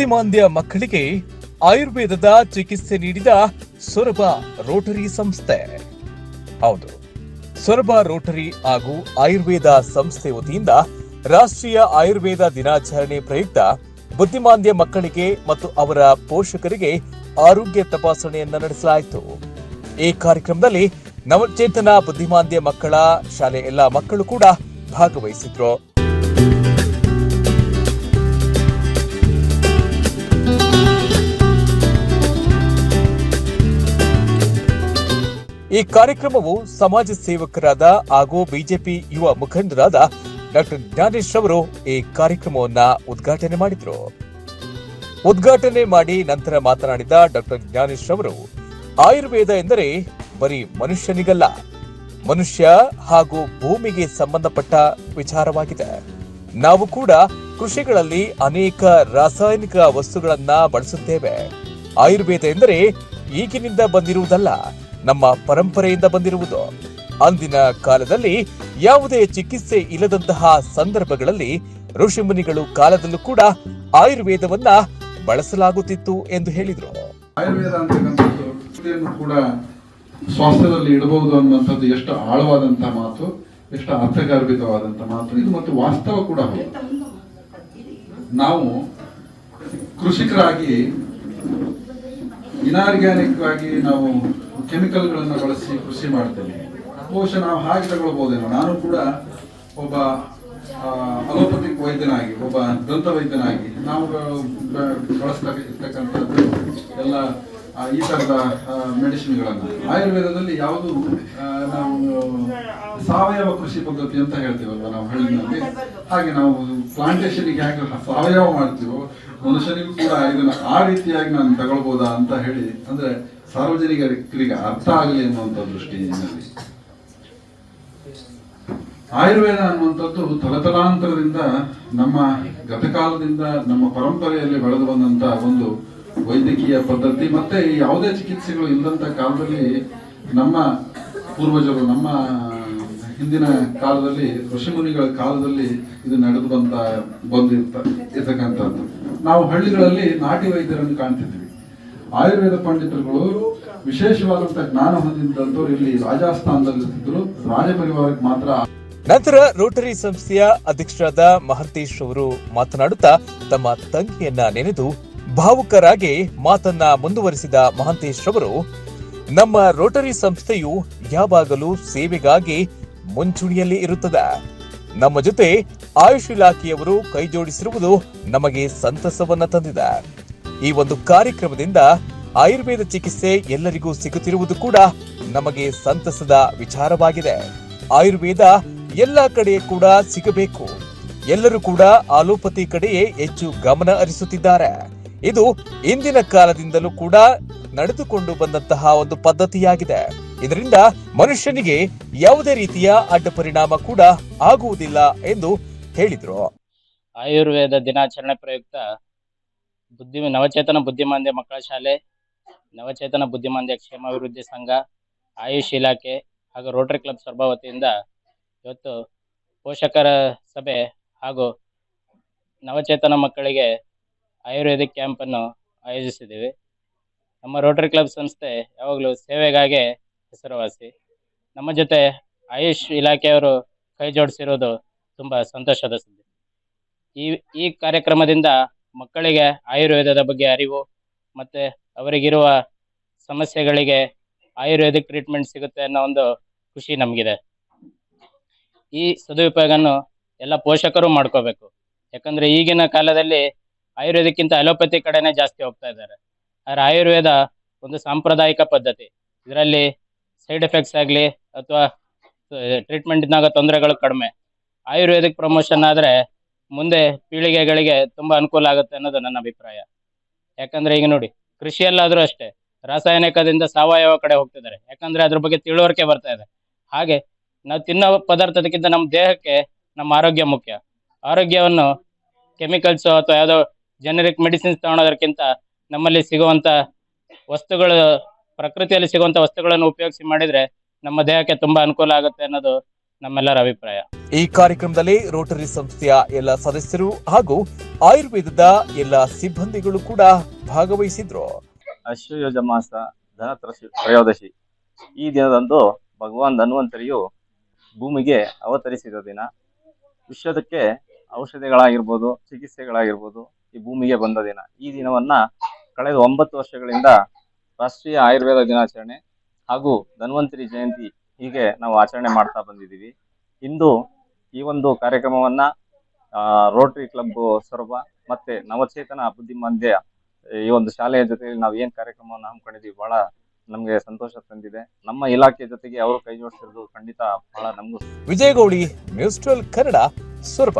ಬುದ್ಧಿಮಾಂದ್ಯ ಮಕ್ಕಳಿಗೆ ಆಯುರ್ವೇದದ ಚಿಕಿತ್ಸೆ ನೀಡಿದ ಸೊರಬ ರೋಟರಿ ಸಂಸ್ಥೆ. ಹೌದು, ಸೊರಬ ರೋಟರಿ ಹಾಗೂ ಆಯುರ್ವೇದ ಸಂಸ್ಥೆ ವತಿಯಿಂದ ರಾಷ್ಟ್ರೀಯ ಆಯುರ್ವೇದ ದಿನಾಚರಣೆ ಪ್ರಯುಕ್ತ ಬುದ್ಧಿಮಾಂದ್ಯ ಮಕ್ಕಳಿಗೆ ಮತ್ತು ಅವರ ಪೋಷಕರಿಗೆ ಆರೋಗ್ಯ ತಪಾಸಣೆಯನ್ನ ನಡೆಸಲಾಯಿತು. ಈ ಕಾರ್ಯಕ್ರಮದಲ್ಲಿ ನವಚೇತನ ಬುದ್ಧಿಮಾಂದ್ಯ ಮಕ್ಕಳ, ಶಾಲೆ ಎಲ್ಲ ಮಕ್ಕಳು ಕೂಡ ಭಾಗವಹಿಸಿದ್ರು. ಈ ಕಾರ್ಯಕ್ರಮವು ಸಮಾಜ ಸೇವಕರಾದ ಹಾಗೂ ಬಿಜೆಪಿ ಯುವ ಮುಖಂಡರಾದ ಡಾಕ್ಟರ್ ಜ್ಞಾನೇಶ್ ಅವರು ಈ ಕಾರ್ಯಕ್ರಮವನ್ನ ಉದ್ಘಾಟನೆ ಮಾಡಿದರು. ಉದ್ಘಾಟನೆ ಮಾಡಿ ನಂತರ ಮಾತನಾಡಿದ ಡಾಕ್ಟರ್ ಜ್ಞಾನೇಶ್ ಅವರು, ಆಯುರ್ವೇದ ಎಂದರೆ ಬರೀ ಮನುಷ್ಯನಿಗಲ್ಲ. ಮನುಷ್ಯ ಹಾಗೂ ಭೂಮಿಗೆ ಸಂಬಂಧಪಟ್ಟ ವಿಚಾರವಾಗಿದೆ. ನಾವು ಕೂಡ ಕೃಷಿಗಳಲ್ಲಿ ಅನೇಕ ರಾಸಾಯನಿಕ ವಸ್ತುಗಳನ್ನ ಬಳಸುತ್ತೇವೆ. ಆಯುರ್ವೇದ ಎಂದರೆ ಈಗಿನಿಂದ ಬಂದಿರುವುದಲ್ಲ. ನಮ್ಮ ಪರಂಪರೆಯಿಂದ ಬಂದಿರುವುದು. ಅಂದಿನ ಕಾಲದಲ್ಲಿ ಯಾವುದೇ ಚಿಕಿತ್ಸೆ ಇಲ್ಲದಂತಹ ಸಂದರ್ಭಗಳಲ್ಲಿ ಋಷಿಮುನಿಗಳು ಕಾಲದಲ್ಲೂ ಕೂಡ ಆಯುರ್ವೇದವನ್ನ ಬಳಸಲಾಗುತ್ತಿತ್ತು ಎಂದು ಹೇಳಿದರು. ಆಯುರ್ವೇದ ಕೂಡ ಸ್ವಾಸ್ಥ್ಯದಲ್ಲಿ ಇಡಬಹುದು ಅನ್ನುವಂಥದ್ದು ಎಷ್ಟು ಆಳವಾದಂತಹ ಮಾತು, ಎಷ್ಟು ಅರ್ಥಗರ್ಭಿತವಾದಂತಹ ಮಾತು, ಇದು ಮತ್ತು ವಾಸ್ತವ ಕೂಡ ನಾವು ಕೃಷಿಕರಾಗಿ ಇನಾರ್ಗ್ಯಾನಿಕ್ ಆಗಿ ನಾವು ಕೆಮಿಕಲ್ಗಳನ್ನು ಬಳಸಿ ಕೃಷಿ ಮಾಡ್ತೇವೆ ಬಹುಶಃ ನಾವು ಹಾಗೆ ತಗೊಳ್ಬಹುದೇನೋ ನಾನು ಕೂಡ ಒಬ್ಬ ಅಲೋಪತಿಕ್ ವೈದ್ಯನಾಗಿ, ಒಬ್ಬ ದಂತ ವೈದ್ಯನಾಗಿ, ನಾವು ಬಳಸ್ತಕ್ಕಂಥದ್ದು ಎಲ್ಲ ಈ ಥರದ ಮೆಡಿಸಿನ್ಗಳನ್ನು. ಆಯುರ್ವೇದದಲ್ಲಿ ಯಾವುದು ನಾವು ಸಾವಯವ ಕೃಷಿ ಪದ್ಧತಿ ಅಂತ ಹೇಳ್ತೀವಲ್ವ ನಾವು ಹಳ್ಳಿನಲ್ಲಿ ಹಾಗೆ ನಾವು ಪ್ಲಾಂಟೇಶನ್ಗೆ ಹೇಗೆ ಸಾವಯವ ಮಾಡ್ತೀವೋ ಮನುಷ್ಯನಿಗೂ ಕೂಡ ಇದನ್ನ ಆ ರೀತಿಯಾಗಿ ನಾನು ತಗೊಳ್ಬೋದಾ ಅಂತ ಹೇಳಿ, ಅಂದ್ರೆ ಸಾರ್ವಜನಿಕರಿಗೆ ಅರ್ಥ ಆಗಲಿ ಅನ್ನುವಂಥ ದೃಷ್ಟಿಯಲ್ಲಿ ಆಯುರ್ವೇದ ಅನ್ನುವಂಥದ್ದು ತಲತಲಾಂತರದಿಂದ ನಮ್ಮ ಗತಕಾಲದಿಂದ ನಮ್ಮ ಪರಂಪರೆಯಲ್ಲಿ ಬೆಳೆದು ಬಂದಂತ ಒಂದು ವೈದ್ಯಕೀಯ ಪದ್ಧತಿ, ಮತ್ತೆ ಯಾವುದೇ ಚಿಕಿತ್ಸೆಗಳು ಇಲ್ಲದಂತ ಕಾಲದಲ್ಲಿ ನಮ್ಮ ಪೂರ್ವಜರು, ನಮ್ಮ ಹಿಂದಿನ ಕಾಲದಲ್ಲಿ ಋಷಿಮುನಿಗಳ ಕಾಲದಲ್ಲಿ ಇದು ನಡೆದು ಬಂತ ಬಂದಿರ್ತ ಇರ್ತಕ್ಕಂಥದ್ದು. ನಾವು ಹಳ್ಳಿಗಳಲ್ಲಿ ನಾಟಿ ವೈದ್ಯರನ್ನು ಕಾಣ್ತಿದ್ವಿ. ಆಯುರ್ವೇದ ಪಂಡಿತರುಗಳು ವಿಶೇಷವಾದಂತಹ ಜ್ಞಾನ ಹೊಂದಿದ್ದಂಥವ್ರು ಇಲ್ಲಿ ರಾಜಸ್ಥಾನದಲ್ಲಿರ್ತಿದ್ರು ರಾಜ ಪರಿವಾರಕ್ಕೆ ಮಾತ್ರ ನಂತರ ರೋಟರಿ ಸಂಸ್ಥೆಯ ಅಧ್ಯಕ್ಷರಾದ ಮಹರ್ತೀಶ್ ಅವರು ಮಾತನಾಡುತ್ತಾ ತಮ್ಮ ತಂಗಿಯನ್ನ ನೆನೆದು ಭಾವುಕರಾಗಿ ಮಾತನ್ನ ಮುಂದುವರಿಸಿದ ಮಹಂತೇಶ್ ಅವರು, ನಮ್ಮ ರೋಟರಿ ಸಂಸ್ಥೆಯು ಯಾವಾಗಲೂ ಸೇವೆಗಾಗಿ ಮುಂಚೂಣಿಯಲ್ಲಿ ಇರುತ್ತದೆ. ನಮ್ಮ ಜೊತೆ ಆಯುಷ್ ಇಲಾಖೆಯವರು ಕೈಜೋಡಿಸಿರುವುದು ನಮಗೆ ಸಂತಸವನ್ನ ತಂದಿದೆ. ಈ ಒಂದು ಕಾರ್ಯಕ್ರಮದಿಂದ ಆಯುರ್ವೇದ ಚಿಕಿತ್ಸೆ ಎಲ್ಲರಿಗೂ ಸಿಗುತ್ತಿರುವುದು ಕೂಡ ನಮಗೆ ಸಂತಸದ ವಿಚಾರವಾಗಿದೆ. ಆಯುರ್ವೇದ ಎಲ್ಲ ಕಡೆ ಕೂಡ ಸಿಗಬೇಕು. ಎಲ್ಲರೂ ಕೂಡ ಆಲೋಪತಿ ಕಡೆಯೇ ಹೆಚ್ಚು ಗಮನ ಹರಿಸುತ್ತಿದ್ದಾರೆ. ಇದು ಇಂದಿನ ಕಾಲದಿಂದಲೂ ಕೂಡ ನಡೆದುಕೊಂಡು ಬಂದಂತಹ ಒಂದು ಪದ್ಧತಿಯಾಗಿದೆ. ಇದರಿಂದ ಮನುಷ್ಯನಿಗೆ ಯಾವುದೇ ರೀತಿಯ ಅಡ್ಡ ಪರಿಣಾಮ ಕೂಡ ಆಗುವುದಿಲ್ಲ ಎಂದು ಹೇಳಿದ್ರು. ಆಯುರ್ವೇದ ದಿನಾಚರಣೆ ಪ್ರಯುಕ್ತ ಬುದ್ಧಿ ನವಚೇತನ ಬುದ್ಧಿಮಾಂದ್ಯ ಮಕ್ಕಳ ಶಾಲೆ, ನವಚೇತನ ಬುದ್ಧಿಮಾಂದ್ಯ ಕ್ಷೇಮಾಭಿವೃದ್ಧಿ ಸಂಘ, ಆಯುಷ್ ಇಲಾಖೆ ಹಾಗೂ ರೋಟರಿ ಕ್ಲಬ್ ಸರ್ಬ ವತಿಯಿಂದ ಇವತ್ತು ಪೋಷಕರ ಸಭೆ ಹಾಗೂ ನವಚೇತನ ಮಕ್ಕಳಿಗೆ ಆಯುರ್ವೇದಿಕ್ ಕ್ಯಾಂಪನ್ನು ಆಯೋಜಿಸಿದ್ದೀವಿ. ನಮ್ಮ ರೋಟರಿ ಕ್ಲಬ್ ಸಂಸ್ಥೆ ಯಾವಾಗಲೂ ಸೇವೆಗಾಗಿ ಹೆಸರುವಾಸಿ. ನಮ್ಮ ಜೊತೆ ಆಯುಷ್ ಇಲಾಖೆಯವರು ಕೈ ಜೋಡಿಸಿರೋದು ತುಂಬ ಸಂತೋಷದ ಸುದ್ದಿ. ಈ ಈ ಕಾರ್ಯಕ್ರಮದಿಂದ ಮಕ್ಕಳಿಗೆ ಆಯುರ್ವೇದದ ಬಗ್ಗೆ ಅರಿವು ಮತ್ತು ಅವರಿಗಿರುವ ಸಮಸ್ಯೆಗಳಿಗೆ ಆಯುರ್ವೇದಿಕ್ ಟ್ರೀಟ್ಮೆಂಟ್ ಸಿಗುತ್ತೆ ಅನ್ನೋ ಒಂದು ಖುಷಿ ನಮಗಿದೆ. ಈ ಸದುಪಯೋಗವನ್ನು ಎಲ್ಲ ಪೋಷಕರು ಮಾಡ್ಕೋಬೇಕು. ಯಾಕಂದರೆ ಈಗಿನ ಕಾಲದಲ್ಲಿ ಆಯುರ್ವೇದಕ್ಕಿಂತ ಅಲೋಪತಿ ಕಡೆನೇ ಜಾಸ್ತಿ ಹೋಗ್ತಾ ಇದ್ದಾರೆ. ಆದ್ರೆ ಆಯುರ್ವೇದ ಒಂದು ಸಾಂಪ್ರದಾಯಿಕ ಪದ್ಧತಿ. ಇದರಲ್ಲಿ ಸೈಡ್ ಎಫೆಕ್ಟ್ಸ್ ಆಗಲಿ ಅಥವಾ ಟ್ರೀಟ್ಮೆಂಟ್ನಾಗ ತೊಂದರೆಗಳು ಕಡಿಮೆ. ಆಯುರ್ವೇದಿಕ್ ಪ್ರಮೋಷನ್ ಆದರೆ ಮುಂದೆ ಪೀಳಿಗೆಗಳಿಗೆ ತುಂಬ ಅನುಕೂಲ ಆಗುತ್ತೆ ಅನ್ನೋದು ನನ್ನ ಅಭಿಪ್ರಾಯ. ಯಾಕಂದ್ರೆ ಈಗ ನೋಡಿ, ಕೃಷಿಯಲ್ಲಾದರೂ ಅಷ್ಟೇ, ರಾಸಾಯನಿಕದಿಂದ ಸಾವಯವ ಕಡೆ ಹೋಗ್ತಿದ್ದಾರೆ. ಯಾಕಂದ್ರೆ ಅದ್ರ ಬಗ್ಗೆ ತಿಳುವಳಿಕೆ ಬರ್ತಾ ಇದೆ. ಹಾಗೆ ನಾವು ತಿನ್ನೋ ಪದಾರ್ಥದಕ್ಕಿಂತ ನಮ್ಮ ದೇಹಕ್ಕೆ ನಮ್ಮ ಆರೋಗ್ಯ ಮುಖ್ಯ. ಆರೋಗ್ಯವನ್ನು ಕೆಮಿಕಲ್ಸ್ ಅಥವಾ ಯಾವುದೋ ಜೆನೆರಿಕ್ ಮೆಡಿಸಿನ್ಸ್ ತಗೊಳೋದಕ್ಕಿಂತ ನಮ್ಮಲ್ಲಿ ಸಿಗುವಂತ ವಸ್ತುಗಳು ಪ್ರಕೃತಿಯಲ್ಲಿ ಸಿಗುವಂತ ವಸ್ತುಗಳನ್ನು ಉಪಯೋಗಿಸಿ ಮಾಡಿದ್ರೆ ನಮ್ಮ ದೇಹಕ್ಕೆ ತುಂಬಾ ಅನುಕೂಲ ಆಗುತ್ತೆ ಅನ್ನೋದು ನಮ್ಮೆಲ್ಲರ ಅಭಿಪ್ರಾಯ. ಈ ಕಾರ್ಯಕ್ರಮದಲ್ಲಿ ರೋಟರಿ ಸಂಸ್ಥೆಯ ಎಲ್ಲ ಸದಸ್ಯರು ಹಾಗೂ ಆಯುರ್ವೇದದ ಎಲ್ಲ ಸಿಬ್ಬಂದಿಗಳು ಕೂಡ ಭಾಗವಹಿಸಿದ್ರು. ಅಶ್ವಯುಜ ಮಾಸ ಧನತ್ರಸಿ ತ್ರಯೋದಶಿ. ಈ ದಿನದಂದು ಭಗವಾನ್ ಧನ್ವಂತರಿಯು ಭೂಮಿಗೆ ಅವತರಿಸಿದ ದಿನ. ವಿಶ್ವದಕ್ಕೆ ಔಷಧಿಗಳಾಗಿರ್ಬೋದು ಚಿಕಿತ್ಸೆಗಳಾಗಿರ್ಬೋದು ಈ ಭೂಮಿಗೆ ಬಂದ ದಿನ. ಈ ದಿನವನ್ನ ಕಳೆದ ಒಂಬತ್ತು ವರ್ಷಗಳಿಂದ ರಾಷ್ಟ್ರೀಯ ಆಯುರ್ವೇದ ದಿನಾಚರಣೆ ಹಾಗೂ ಧನ್ವಂತರಿ ಜಯಂತಿ ಹೀಗೆ ನಾವು ಆಚರಣೆ ಮಾಡ್ತಾ ಬಂದಿದ್ದೀವಿ. ಇಂದು ಈ ಒಂದು ಕಾರ್ಯಕ್ರಮವನ್ನ ರೋಟರಿ ಕ್ಲಬ್ ಸೊರಬ ಮತ್ತೆ ನವಚೇತನ ಬುದ್ಧಿಮಾಂದ್ಯ, ಈ ಒಂದು ಶಾಲೆಯ ಜೊತೆಯಲ್ಲಿ ನಾವು ಏನ್ ಕಾರ್ಯಕ್ರಮವನ್ನು ಹಮ್ಮಿಕೊಂಡಿದ್ದೀವಿ ಬಹಳ ನಮ್ಗೆ ಸಂತೋಷ ತಂದಿದೆ. ನಮ್ಮ ಇಲಾಖೆ ಜೊತೆಗೆ ಅವರು ಕೈ ಜೋಡಿಸಿರೋದು ಖಂಡಿತ ಬಹಳ ನಮಗೂ ವಿಜಯಗೌಡಿ ಟ್ವೆಲ್ ಕನ್ನಡ ಸೊರಬ.